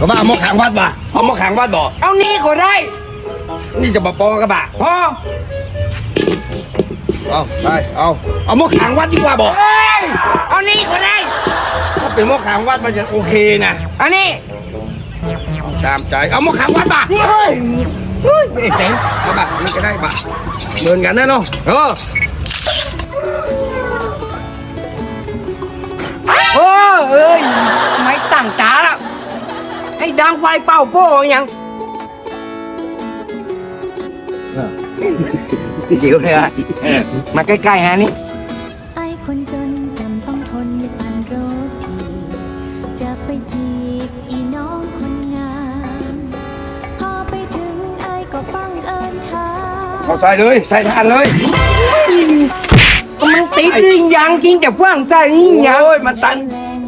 ก็บ้าเอามาขังวัดบ่เอามาขังวัดบ่เอานี่ก็ได้ นี่จะมาปอกระบะพอเอาไปเอาเอามาขังวัดดีกว่าบ่เอ้ยเอานี่ก็ได้ ถ้าเป็นมาขังวัดมันจะโอเคนะอันนี้ตามใจเอามาขังวัดบ่เฮ้ยเฮ้ยไอ้เสงเอาบ่นี่ก็ได้บ่เหมือนกันนะเนาะเออ ไอ้ดังไฟเป่าโป้ยังเดี๋ยวเลยอะมาใกล้ๆฮะนี่ไอ้คนจนจำต้องทนอยู่พันโรทีจะไปจีบอีน้องคนงามพอไปถึงไอ้ก็ฟังเอิญทาเอาใส่เลยใส่ทานเลยมันติดลิงยังกินแต่ฟังใส่ลิงยังโอ้ยมันตัน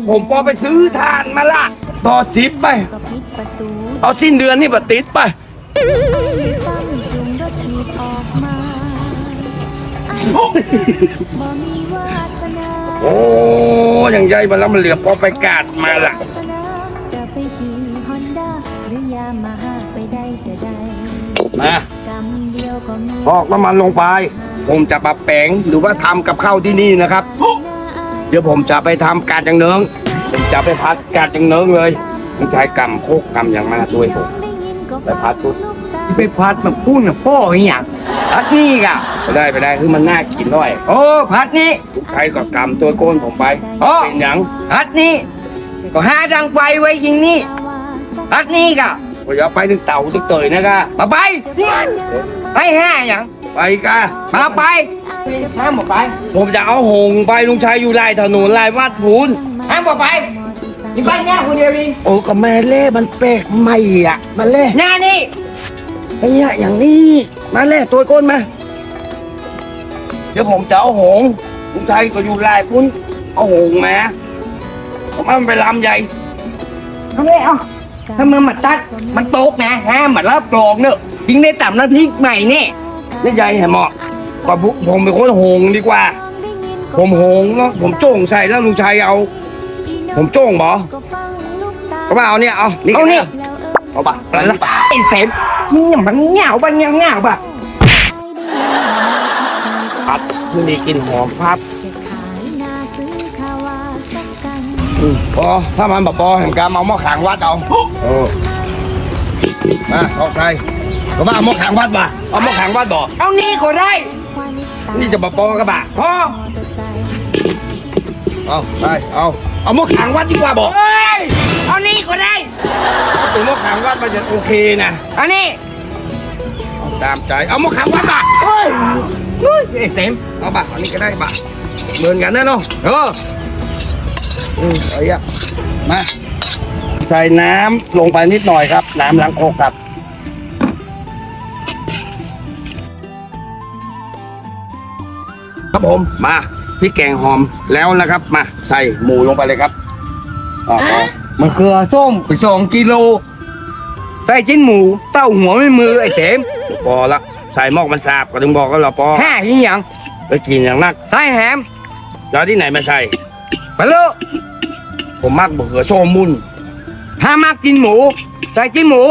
ผมพอไปซื้อทานมาละ ต่อสิบไป ก็ปิดประตูเอาสิ้นเดือนนี่บัติดไปไอ้ฟังจุงรถถีบออกมาไอ้บ่มีวาสนาโอ้ยังใหญ่มาแล้วมันเหลือพอไปกาดมาละวสนาจะไปขี่ฮอนด้าหรือยามาฮ่าไปได้จะได้มากำเดียวก็มีพอกน้ำมันลงไป ผมจะปรับแปลงหรือว่าทำกับข้าวที่นี่นะครับเดี๋ยวผมจะไปทำการจังเนิงผม จะไปพัดการจังเนิงเลยผมใช้กำโคกกำอย่างมากด้วยผมไปพัดปุ๊บไปพัดมาพูดน่ะโป้อีหยังพัดนี่กะไปได้ไปได้คือมันน่ากินด้วยโอ้พัดนี่ลูกชายก็กำตัวโก้นผมไปโอ้เป็นหยังพัดนี่ก็หาดังไฟไว้ยิงนี่พัดนี่กะผมจะเอาไปถึงเต่าถึงเตยนะกะมาไปไปห้าอย่างไปกะมาไปห้ามบอกไป ผมจะเอาหงไปลุงชายอยู่ลายถนนลายวัดพูนห้ามบอกไป นี่บ้านย่าคนเดียวเองโอ้ก็แม่เล่มันแปลกใหม่อะมาเล่หน้านี่ไอ้เนี่ยอย่างนี้ มาเล่ตัวก้นมา เดี๋ยวผมจะเอาหงลุงชายก็อยู่ลายพุนเอาหงมาผมเอามันไปลำใหญ่เอาเลยเอาถ้ามันมาตัดมันตกนะห้ามมารับกรองเนอะยิงได้ต่ำน้ำพริกใหม่นี่นี่ใหญ่แหมเหมาะกว่าผมผมเป็นคนหงดีกว่า ผมหงแล้วผมโจ้งใส่แล้วลุงชายเอา ผมโจ้งบอก็มาเอาเนี่ยเอานี่เอานี่เอาปะอะไรละไอ้เสมนี่มันเหงาบ้านยังเหงาบ่ะครับมันดีกลินหอมครับจะขายนาซื้อคาวาสักกันอืมพอถ้ามันแบบพอแห่งการเอาหม้อขางวัดเอาโอ้มาเอาใส่ก็ว่าเอาหม้อขางวัดบ่เอาหม้อขางวัดบ่เอานี่ก็ได้ควันตานี่จะมาปอกระบะพอมอ เตอร์ไซค์เอาไปเอาเอาหม้อขางวัดดีกว่าบ่เอ้ยเอานี่ก็ได้ถ้าเป็นหม้อขางวัดมันจะโอเคนะอันนี้เอาตามใจเอาหม้อขางวัดบ่เฮ้ยเฮ้ยไอ้เสมเอาบ่อันนี้ก็ได้บ่เหมือนกันนะเนาะเอออืมเอาอะมาใส่น้ำลงไปนิดหน่อยครับ น้ำล้างโคกครับครับผมมา พริกแกงหอมแล้วนะครับ มาใส่หมูลงไปเลยครับอ๋ออ๋อมะเขือส้มไปสองกิโลใส่ชิ้นหมูเต้าหัวไม่มือไอ้เสมพอละใส่หมอกมันสาบก็ถึงบอกก็เราพอห้าอีหยังไปกินอย่างนักใส่แฮมแล้วที่ไหนมาใส่ไปเลยผมมักบะเขือโชมุนห้ามากกินหมูใส่ชิ้นหมู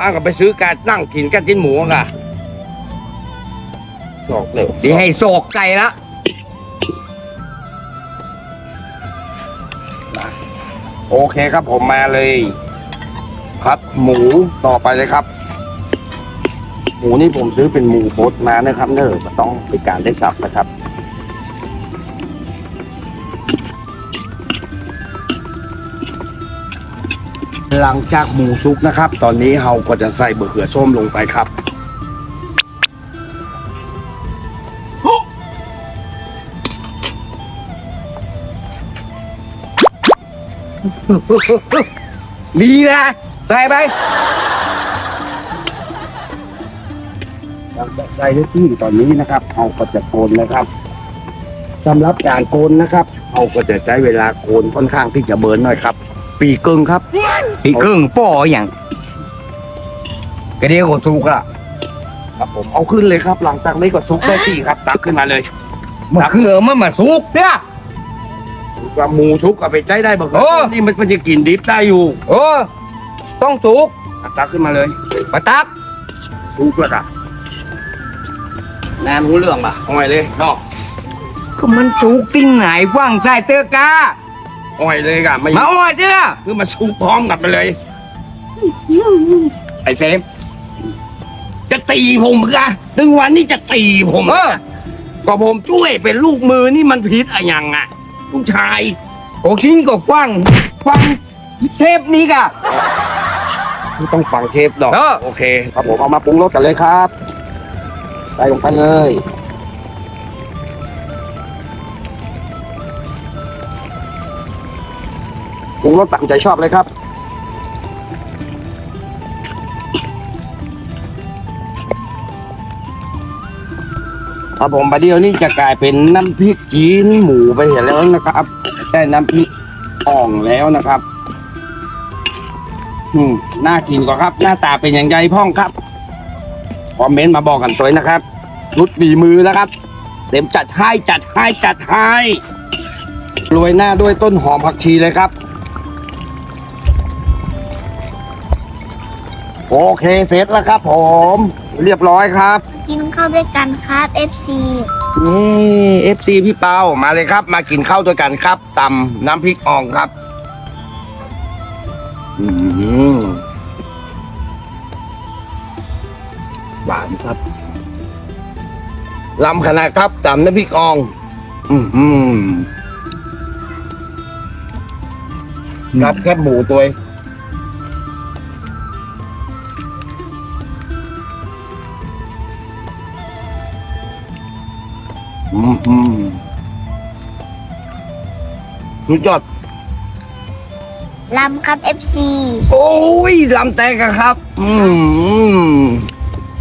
อ้าวก็ไปซื้อการนั่งกินกันจิ้นหมูค่ะสอกเร็วดีให้โศกใจละ โอเคครับผมมาเลย พัดหมูต่อไปเลยครับ หมูนี่ผมซื้อเป็นหมูบดมานะครับเนอะก็ต้องเป็นการได้สับนะครับหลังจากหมูซุปนะครับ ตอนนี้เราก็จะใส่เบะเขือส้มลงไปครับ ดีนะใส่ไปหลังจากใส่ได้ที่ตอนนี้นะครับเราก็จะโกนนะครับสำหรับการโกนนะครับเราก็จะใช้เวลาโกนค่อนข้างที่จะเบิร์นหน่อยครับ ปีกึ่งครับพี่กึ่งป่ออย่างกระเดียวก็สุกละครับผมเอาขึ้นเลยครับ หลังจากนี้ก็ซุกได้ที่ครับ ตักขึ้นมาเลยมะเขือมันมาสุกเนี่ย ว่าหมูชุกเอาไปใช้ได้บ้างโอ้ นี่มันมันจะกินดิบได้อยู่โอ้ต้องสุกอะตักขึ้นมาเลยปะตักซุกแล้วกะแนนรู้เรื่องป่ะอ้อยเลยเนาะก็มันสุกติ้งไหนฟังใส่เตอกาอ้อยเลยกะไม่มาอ้อยเด้อคือมาซุกพร้อมกันไปเลยไอ้เซฟจะตีผมกะถึงวันนี้จะตีผมเออ ก็ผมช่วยเป็นลูกมือนี่มันผิดอะยังอะ ลูกชาย โอ้คิงก็ฟังฟังเทปนี้กะไม่ต้องฟังเทปดอก เออ โอเค ครับผมเอามาปรุงรสกันเลยครับใส่ลงไปเลย ปรุงรสตามใจชอบเลยครับ ครับผมประเดี๋ยวนี้จะกลายเป็นน้ำพริกจีนหมูไปเห็นแล้วนะครับได้น้ำพริกอ่องแล้วนะครับ อืมน่ากินกว่าครับ หน้าตาเป็นอย่างไรพ่องครับคอมเมนต์มาบอกกันสวยนะครับรุดฝีมือแล้วครับเต็มจัดให้จัดให้จัดให้โรยหน้าด้วยต้นหอมผักชีเลยครับ โอเคเสร็จแล้วครับผม เรียบร้อยครับ กินข้าวด้วยกันครับ FC นี่เอฟซีพี่เปามาเลยครับ มากินข้าวด้วยกันครับตำน้ำพริกอ่องครับอืมหวานครับลำขนาดครับตำน้ำพริกอ่อง อืมครับแคบหมูตัวเอง อืมอืมสุดยอดลำครับ FC โอ้ยลำแตกอะครับ อืม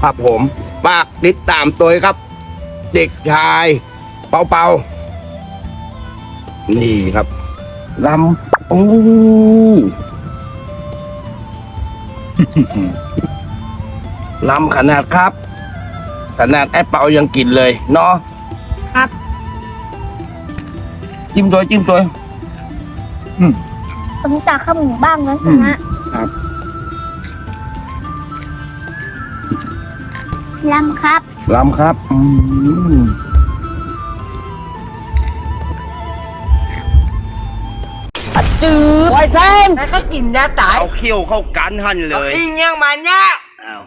ครับผมฝากติดตามตัวครับ เด็กชาย เปาเปานี่ครับลำโอ้ลำขนาดครับ ขนาดแอปเปายังกินเลยเนาะ ครับ จิ้มตัวจิ้มตัวผมตักข้าวหมูบ้างนะชนะครับลำครับ ลำครับ อืมจืดไวเซนแล้วก็กินยาตายเอาเขี้ยวเข้ากันหันเลย อิงยังมันเนี่ยอ้าว